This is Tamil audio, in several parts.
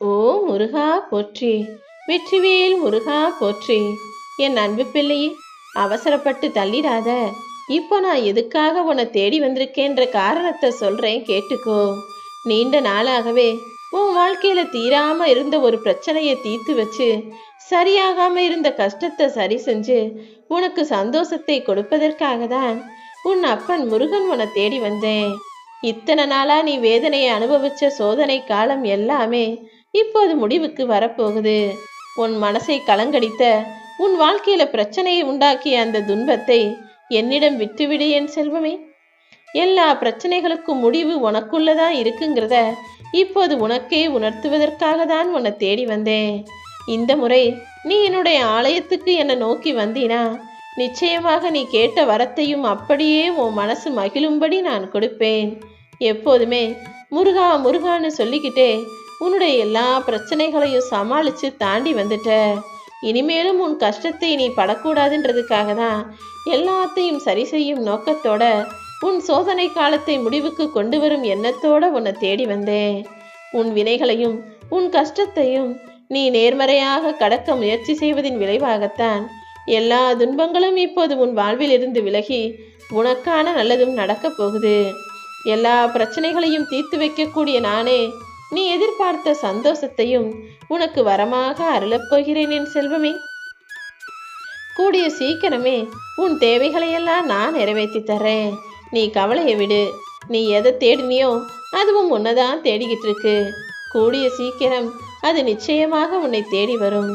ஓ முருகா போற்றி. வெற்றிவேல் முருகா போற்றி. என் அன்பு பிள்ளையே அவசரப்பட்டு தள்ளிடாத. இப்போ நான் எதுக்காக உன்னை தேடி வந்திருக்கேன்ற காரணத்தை சொல்றேன் கேட்டுக்கோ. நீண்ட நாளாகவே உன் வாழ்க்கையில தீராம இருந்த ஒரு பிரச்சனையை தீர்த்து வச்சு சரியாகாம இருந்த கஷ்டத்தை சரி செஞ்சு உனக்கு சந்தோஷத்தை கொடுப்பதற்காக தான் உன் அப்பன் முருகன் உன்னை தேடி வந்தேன். இத்தனை நாளா நீ வேதனையை அனுபவிச்ச சோதனை காலம் எல்லாமே இப்போது முடிவுக்கு வரப்போகுது. உன் மனசை கலங்கடித்த உன் வாழ்க்கையில பிரச்சனையை உண்டாக்கிய அந்த துன்பத்தை என்னிடம் விட்டுவிடு என் செல்வமே. எல்லா பிரச்சனைகளுக்கும் முடிவு உனக்குள்ளதா இருக்குங்கிறத இப்போது உனக்கே உணர்த்துவதற்காக தான் உன்னை தேடி வந்தேன். இந்த முறை நீ என்னுடைய ஆலயத்துக்கு என்னை நோக்கி வந்தீனா நிச்சயமாக நீ கேட்ட வரத்தையும் அப்படியே உன் மனசு மகிழும்படி நான் கொடுப்பேன். எப்போதுமே முருகா முருகான்னு சொல்லிக்கிட்டே உன்னுடைய எல்லா பிரச்சனைகளையும் சமாளித்து தாண்டி வந்துட்ட. இனிமேலும் உன் கஷ்டத்தை நீ படக்கூடாதுன்றதுக்காக தான் எல்லாத்தையும் சரி செய்யும் நோக்கத்தோட உன் சோதனை காலத்தை முடிவுக்கு கொண்டு வரும் எண்ணத்தோட உன்னை தேடி வந்தேன். உன் வினைகளையும் உன் கஷ்டத்தையும் நீ நேர்மறையாக கடக்க முயற்சி செய்வதின் விளைவாகத்தான் எல்லா துன்பங்களும் இப்போது உன் வாழ்வில் இருந்து விலகி உனக்கான நல்லதும் நடக்கப் போகுது. எல்லா பிரச்சனைகளையும் தீர்த்து வைக்கக்கூடிய நானே நீ எதிர்பார்த்த சந்தோஷத்தையும் உனக்கு வரமாக அருளப் போகிறேன் என் செல்வமே. கூடிய சீக்கிரமே உன் தேவைகளையெல்லாம் நான் நிறைவேற்றி தர்றேன். நீ கவலையை விடு. நீ எதை தேடினியோ அதுவும் உன்னதான் தேடிக்கிட்டு இருக்கு. கூடிய சீக்கிரம் அது நிச்சயமாக உன்னை தேடி வரும்.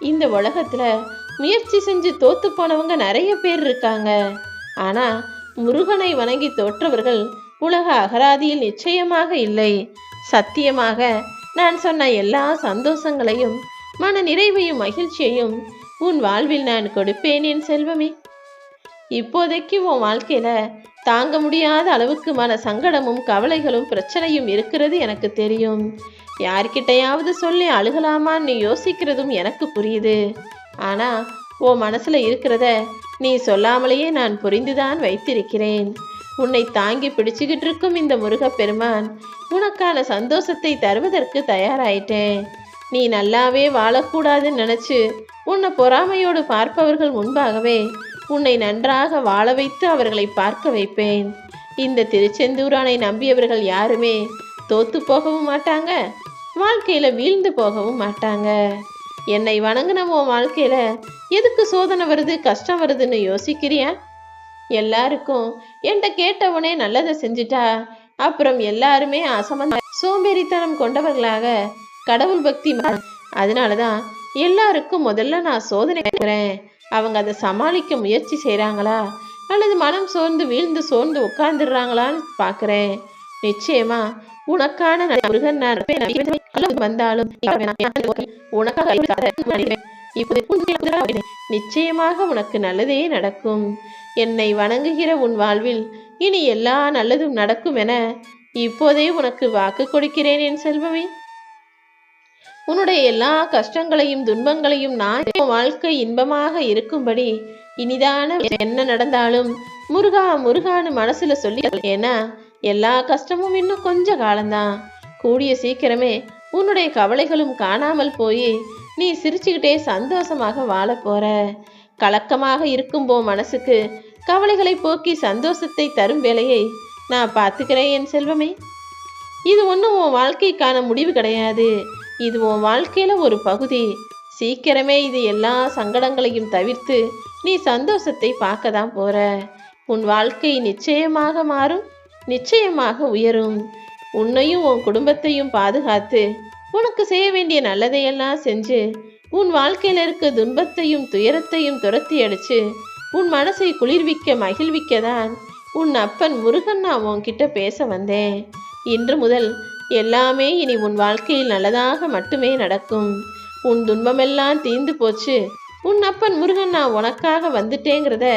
இந்த உலகத்துல முயற்சி செஞ்சு தோத்து போனவங்க நிறைய பேர் இருக்காங்க. ஆனா முருகனை வணங்கி தோற்றவர்கள் உலக அகராதியில் நிச்சயமாக இல்லை. சத்தியமாக நான் சொன்ன எல்லா சந்தோஷங்களையும் மன நிறைவையும் மகிழ்ச்சியையும் உன் வாழ்வில் நான் கொடுப்பேன் என் செல்வமே. இப்போதைக்கு உன் வாழ்க்கையில தாங்க முடியாத அளவுக்கு மன சங்கடமும் கவலைகளும் பிரச்சனையும் இருக்கிறது எனக்கு தெரியும். யார்கிட்டையாவது சொல்லி அழுகலாமான்னு நீ யோசிக்கிறதும் எனக்கு புரியுது. ஆனா உன் மனசுல இருக்கிறத நீ சொல்லாமலேயே நான் புரிந்துதான் வைத்திருக்கிறேன். உன்னை தாங்கி பிடிச்சுக்கிட்டு இருக்கும் இந்த முருகப்பெருமான் உனக்கான சந்தோஷத்தை தருவதற்கு தயாராயிட்டேன். நீ நல்லாவே வாழக்கூடாதுன்னு நினைச்சு உன்னை பொறாமையோடு பார்ப்பவர்கள் முன்பாகவே உன்னை நன்றாக வாழ வைத்து அவர்களை பார்க்க வைப்பேன். இந்த திருச்செந்தூரானை நம்பியவர்கள் யாருமே தோத்து போகவும் மாட்டாங்க வாழ்க்கையில வீழ்ந்து போகவும் மாட்டாங்க. என்னை வணங்கின உன் வாழ்க்கையில எதுக்கு சோதனை வருது கஷ்டம் வருதுன்னு யோசிக்கிறியா? எல்லாருக்கும் என்கிட்ட கேட்டவனே நல்லதை செஞ்சுட்டா? அப்புறம் எல்லாருமே அசமந்த சோம்பேறித்தனம் கொண்டவர்களாக கடவுள் பக்தி ம- அதனாலதான் எல்லாருக்கும் முதல்ல நான் சோதனை வைக்கிறேன் அவங்க அதை சமாளிக்க முயற்சி செய்கிறாங்களா அல்லது மனம் சோர்ந்து வீழ்ந்து சோர்ந்து உட்கார்ந்துடுறாங்களான்னு பார்க்குறேன். நிச்சயமா உனக்கான முருகன் நான் வந்தாலும் உனக்காக நிச்சயமாக உனக்கு நல்லதே நடக்கும். என்னை வணங்குகிற உன் வாழ்வில் இனி எல்லா நல்லதும் நடக்கும் என இப்போதே உனக்கு வாக்கு கொடுக்கிறேன் என் செல்வமே. உன்னுடைய எல்லா கஷ்டங்களையும் துன்பங்களையும் நான் வாழ்க்கை இன்பமாக இருக்கும்படி இனிதான என்ன நடந்தாலும் முருகா முருகான்னு மனசுல சொல்லி ஏன்னா எல்லா கஷ்டமும் இன்னும் கொஞ்ச காலம்தான். கூடிய சீக்கிரமே உன்னுடைய கவலைகளும் காணாமல் போய் நீ சிரிச்சுக்கிட்டே சந்தோஷமாக வாழப் போற. கலக்கமாக இருக்கும் போ மனசுக்கு. கவலைகளை போக்கி சந்தோஷத்தை தரும் வேலையை நான் பார்த்துக்கிறேன் என் செல்வமே. இது ஒன்றும் உன் வாழ்க்கைக்கான முடிவு கிடையாது. இது உன் வாழ்க்கையில் ஒரு பகுதி. சீக்கிரமே இது எல்லா சங்கடங்களையும் தவிர்த்து நீ சந்தோஷத்தை பார்க்க தான் போற. உன் வாழ்க்கை நிச்சயமாக மாறும் நிச்சயமாக உயரும். உன்னையும் உன் குடும்பத்தையும் பாதுகாத்து உனக்கு செய்ய வேண்டிய நல்லதையெல்லாம் செஞ்சு உன் வாழ்க்கையில இருக்க துன்பத்தையும் துயரத்தையும் துரத்தி அடிச்சு உன் மனசை குளிர்விக்க மகிழ்விக்க தான் உன் அப்பன் முருகன் நான் உன்கிட்ட பேச வந்தேன். இன்று முதல் எல்லாமே இனி உன் வாழ்க்கையில் நல்லதாக மட்டுமே நடக்கும். உன் துன்பமெல்லாம் தீந்து போச்சு. உன் அப்பன் முருகன் நான் உனக்காக வந்துட்டேங்கிறத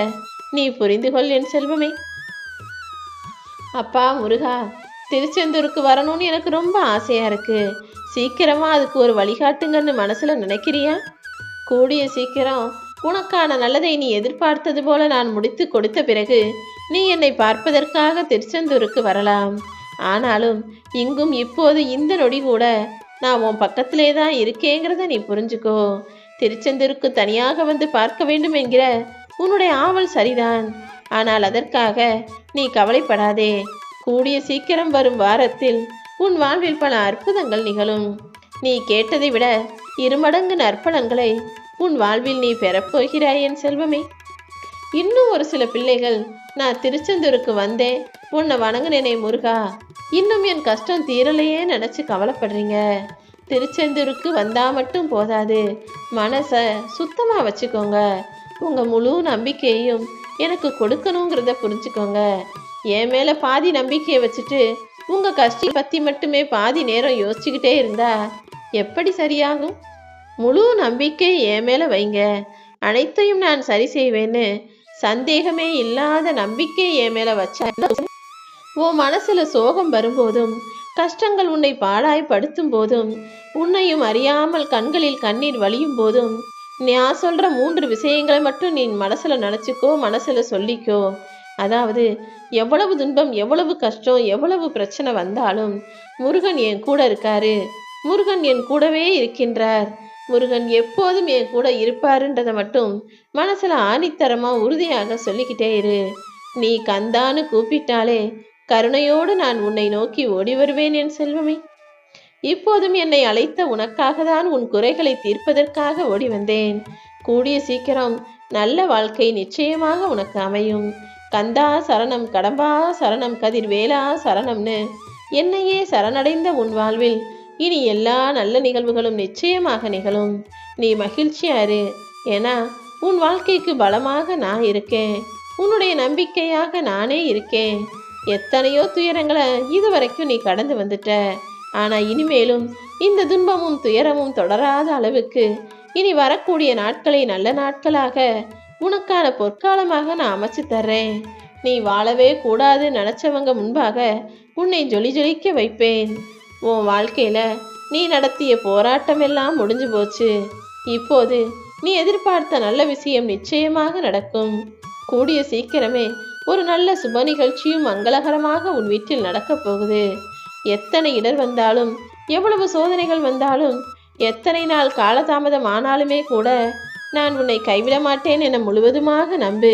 நீ புரிந்து கொள் என் செல்வமே. அப்பா முருகா திருச்செந்தூருக்கு வரணும்னு எனக்கு ரொம்ப ஆசையா இருக்கு. சீக்கிரமா அதுக்கு ஒரு வழிகாட்டுங்கன்னு மனசுல நினைக்கிறியா? கூடிய சீக்கிரம் உனக்கான நல்லதை நீ எதிர்பார்த்தது போல நான் முடித்து கொடுத்த பிறகு நீ என்னை பார்ப்பதற்காக திருச்செந்தூருக்கு வரலாம். ஆனாலும் இங்கும் இப்போது இந்த நொடி கூட நான் உன் பக்கத்திலே தான் இருக்கேங்கிறத நீ புரிஞ்சுக்கோ. திருச்செந்தூருக்கு தனியாக வந்து பார்க்க வேண்டும் என்கிற உன்னுடைய ஆவல் சரிதான். ஆனால் அதற்காக நீ கவலைப்படாதே. கூடிய சீக்கிரம் வரும் வாரத்தில் உன் வாழ்வில் பல அற்புதங்கள் நிகழும். நீ கேட்டதை விட இருமடங்கு நற்பலன்களை உன் வாழ்வில் நீ பெறப்போகிறாய் என் செல்வமே. இன்னும் ஒரு சில பிள்ளைகள் நான் திருச்செந்தூருக்கு வந்தேன் உன்னை வணங்கினேனே முருகா. இன்னும் என் கஷ்டம் தீரலையே நினச்சி கவலைப்படுறீங்க. திருச்செந்தூருக்கு வந்தா மட்டும் போதாது. மனசை சுத்தமாக வச்சுக்கோங்க. உங்கள் முழு நம்பிக்கையையும் எனக்கு கொடுக்கணுங்கிறத புரிஞ்சுக்கோங்க. என் மேலே பாதி நம்பிக்கையை வச்சுட்டு உங்கள் கஷ்டம் பற்றி மட்டுமே பாதி நேரம் யோசிச்சுக்கிட்டே இருந்தா எப்படி சரியாகும்? முழு நம்பிக்கை என் மேலே வைங்க. அனைத்தையும் நான் சரி செய்வேன்னு சந்தேகமே இல்லாத நம்பிக்கை என் மேலே வச்சா உன் மனசுல சோகம் வரும்போதும் கஷ்டங்கள் உன்னை பாழாய் படுத்தும் போதும் உன்னையும் அறியாமல் கண்களில் கண்ணீர் வழியும் போதும் நான் சொல்ற மூன்று விஷயங்களை மட்டும் நீ மனசுல நினைச்சுக்கோ மனசுல சொல்லிக்கோ. அதாவது எவ்வளவு துன்பம் எவ்வளவு கஷ்டம் எவ்வளவு பிரச்சனை வந்தாலும் முருகன் என் கூட இருக்காரு. முருகன் என் கூடவே இருக்கின்றார். முருகன் எப்போதும் என் கூட இருப்பாருன்றதை மட்டும் மனசுல ஆணித்தரமா உறுதியாக சொல்லிக்கிட்டே இரு. நீ கந்தான்னு கூப்பிட்டாலே கருணையோடு நான் உன்னை நோக்கி ஓடி வருவேன் என் செல்வமே. இப்போதும் என்னை அழைத்த உனக்காக தான் உன் குறைகளை தீர்ப்பதற்காக ஓடி வந்தேன். கூடிய சீக்கிரம் நல்ல வாழ்க்கை நிச்சயமாக உனக்கு அமையும். கந்தா சரணம் கடம்பா சரணம் கதிர் வேலா சரணம்னு. என்னையே சரணடைந்த உன் வாழ்வில் இனி எல்லா நல்ல நிகழ்வுகளும் நிச்சயமாக நிகழும். நீ மகிழ்ச்சியாரு ஏன்னா உன் வாழ்க்கைக்கு பலமாக நான் இருக்கேன். உன்னுடைய நம்பிக்கையாக நானே இருக்கேன். எத்தனையோ துயரங்களை இதுவரைக்கும் நீ கடந்து வந்துட்ட. ஆனா இனிமேலும் இந்த துன்பமும் துயரமும் தொடராத அளவுக்கு இனி வரக்கூடிய நாட்களை நல்ல நாட்களாக உனக்கான பொற்காலமாக நான் அமைச்சு தர்றேன். நீ வாழவே கூடாது நினைச்சவங்க முன்பாக உன்னை ஜொலி ஜொலிக்க வைப்பேன். உன் வாழ்க்கையில நீ நடத்திய போராட்டம் எல்லாம் முடிஞ்சு போச்சு. இப்போது நீ எதிர்பார்த்த நல்ல விஷயம் நிச்சயமாக நடக்கும். கூடிய சீக்கிரமே ஒரு நல்ல சுப நிகழ்ச்சியும் மங்களகரமாக உன் வீட்டில் நடக்கப் போகுது. எத்தனை இடர் வந்தாலும் எவ்வளவு சோதனைகள் வந்தாலும் எத்தனை நாள் காலதாமதம் ஆனாலுமே கூட நான் உன்னை கைவிட மாட்டேன் என முழுவதுமாக நம்பு.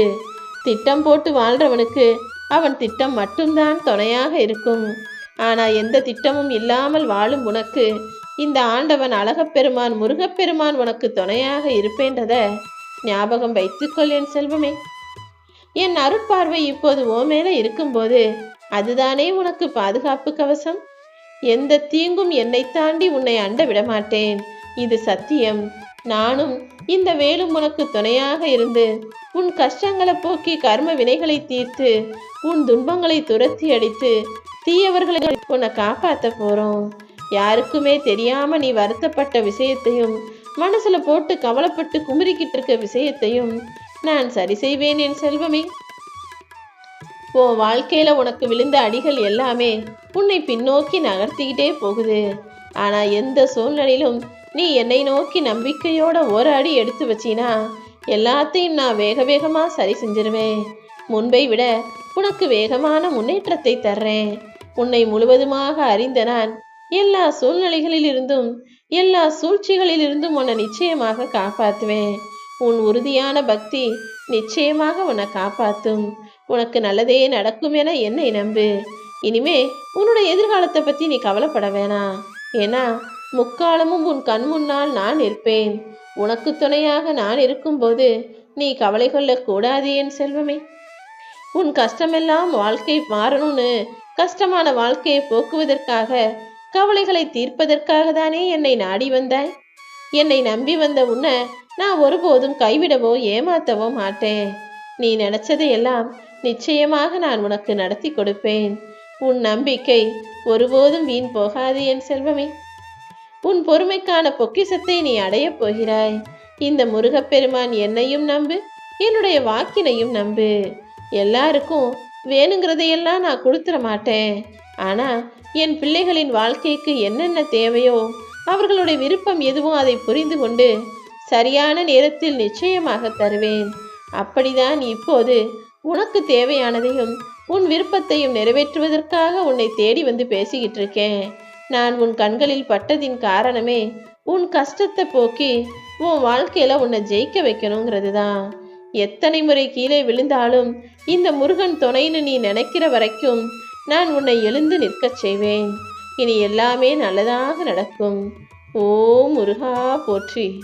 திட்டம் போட்டு வாழ்றவனுக்கு அவன் திட்டம் மட்டும்தான் துணையாக இருக்கும். ஆனால் எந்த திட்டமும் இல்லாமல் வாழும் உனக்கு இந்த ஆண்டவன் அழகப்பெருமான் முருகப்பெருமான் உனக்கு துணையாக இருப்பேன்றத ஞாபகம் வைத்துக்கொள் என் செல்வமே. என் அருட்பார்வை இப்போது ஓ மேல இருக்கும்போது அதுதானே உனக்கு பாதுகாப்பு கவசம்? எந்த தீங்கும் என்னை தாண்டி உன்னை அண்ட விடமாட்டேன். இது சத்தியம். நானும் இந்த வேலும் உனக்கு துணையாக இருந்து உன் கஷ்டங்களை போக்கி கர்ம வினைகளை தீர்த்து உன் துன்பங்களை துரத்தி அடித்து தீயவர்களை உன்னை காப்பாற்ற போறோம். யாருக்குமே தெரியாம நீ வருத்தப்பட்ட விஷயத்தையும் மனசுல போட்டு கவலைப்பட்டு குமுறிக்கிட்டு இருக்க விஷயத்தையும் நான் சரி செய்வேன் என் செல்வமே. உன் வாழ்க்கையில உனக்கு விழுந்த அடிகள் எல்லாமே உன்னை பின்னோக்கி நகர்த்திக்கிட்டே போகுது. ஆனா எந்த சூழ்நிலையிலும் நீ என்னை நோக்கி நம்பிக்கையோட ஒரு அடி எடுத்து வச்சினா எல்லாத்தையும் நான் வேக வேகமாக சரி செஞ்சிருவேன். முன்பை விட உனக்கு வேகமான முன்னேற்றத்தை தர்றேன். உன்னை முழுவதுமாக அறிந்த நான் எல்லா சூழ்நிலைகளிலிருந்தும் எல்லா சூழ்ச்சிகளிலிருந்தும் உன்னை நிச்சயமாக காப்பாற்றுவேன் உன் உறுதியான பக்தி நிச்சயமாக உன்னை காப்பாற்றும் உனக்கு நல்லதே நடக்கும் என என்னை நம்பு. இனிமே உன்னோட எதிர்காலத்தை பற்றி நீ கவலைப்பட வேணாம். ஏன்னா முக்காலமும் உன் கண் முன்னால் நான் இருப்பேன் உனக்கு துணையாக நான் இருக்கும்போது நீ கவலை கொள்ளக்கூடாது என் செல்வமே. உன் கஷ்டமெல்லாம் வாழ்க்கை மாறணும்னு கஷ்டமான வாழ்க்கையை போக்குவதற்காக கவலைகளை தீர்ப்பதற்காக தானே என்னை நாடி வந்தாய். என்னை நம்பி வந்த உன்னை நான் ஒருபோதும் கைவிடவோ ஏமாத்தவோ மாட்டேன். நீ நினைச்சதையெல்லாம் நிச்சயமாக நான் உனக்கு நடத்தி கொடுப்பேன். உன் நம்பிக்கை ஒருபோதும் வீண் போகாது என் செல்வமே. உன் பொறுமைக்கான பொக்கிசத்தை நீ அடையப் போகிறாய். இந்த முருகப்பெருமான் என்னையும் நம்பு என்னுடைய வாக்கினையும் நம்பு. எல்லாருக்கும் வேணுங்கிறதையெல்லாம் நான் கொடுத்துட மாட்டேன். ஆனால் என் பிள்ளைகளின் வாழ்க்கைக்கு என்னென்ன தேவையோ அவர்களுடைய விருப்பம் எதுவும் அதை புரிந்து கொண்டு சரியான நேரத்தில் நிச்சயமாக தருவேன். அப்படிதான் இப்போது உனக்கு தேவையானதையும் உன் விருப்பத்தையும் நிறைவேற்றுவதற்காக உன்னை தேடி வந்து பேசிக்கிட்டு இருக்கேன் நான் உன் கண்களில் பட்டதின் காரணமே உன் கஷ்டத்தை போக்கி உன் வாழ்க்கையில உன்னை ஜெயிக்க வைக்கணுங்கிறது தான் எத்தனை முறை கீழே விழுந்தாலும் இந்த முருகன் துணைன்னு நீ நினைக்கிற வரைக்கும் நான் உன்னை எழுந்து நிற்கச் செய்வேன். இனி எல்லாமே நல்லதாக நடக்கும். ஓ முருகா போற்றி.